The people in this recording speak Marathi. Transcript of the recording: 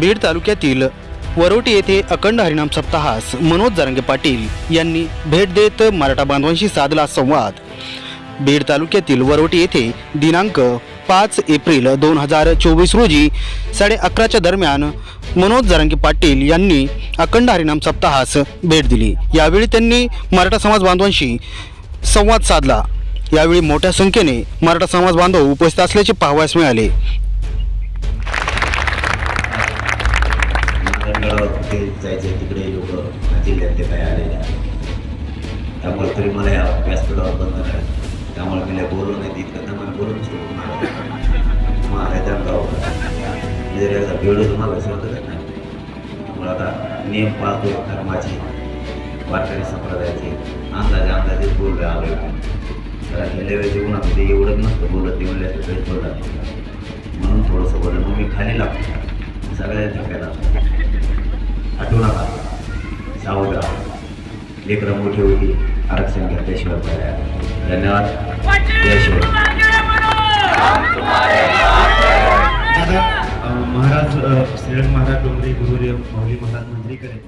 बीड तालुक्यातील वरोटी येथे अखंड हरिनाम सप्ताहास मनोज जरांगे पाटील यांनी भेट देत मराठा बांधवांशी साधला संवाद. बीड तालुक्यातील वरोटी येथे दिनांक पाच एप्रिल दोन हजार चोवीस रोजी साडे अकराच्या दरम्यान मनोज जरांगे पाटील यांनी अखंड हरिनाम सप्ताहास भेट दिली. यावेळी त्यांनी मराठा समाज बांधवांशी संवाद साधला. यावेळी मोठ्या संख्येने मराठा समाज बांधव उपस्थित असल्याचे पाहावयास मिळाले. धनगडावर कुठे जायचं तिकडे लोक जिल्ह्यातले काही आलेले त्यामुळे तरी मला या व्यासपीठावर बंद आहे. त्यामुळे मी लय बोललो नाही तितकं. त्यामुळे मला बोलून जर एकदा वेळ तुम्हाला होतं नाही त्यामुळे आता नियम पाळतो धर्माचे वारकरी संप्रदायाचे. अंदाजे अंदाजे बोल आले कारण हे लेवे जीवनात ते एवढं नसतं बोलत ते म्हणलं काहीच बोलत म्हणून थोडंसं बोललं. मग मी खाली लागतो. सगळ्या थकायला लागतो सावध राहा लेकरं मोठी होती आरक्षण घेतल्याशिवाय पर्याय धन्यवाद. जय शिवराय महाराज श्रीरंग महाराज डोंगरे गुरुदेव माऊली महाराज मंत्री करे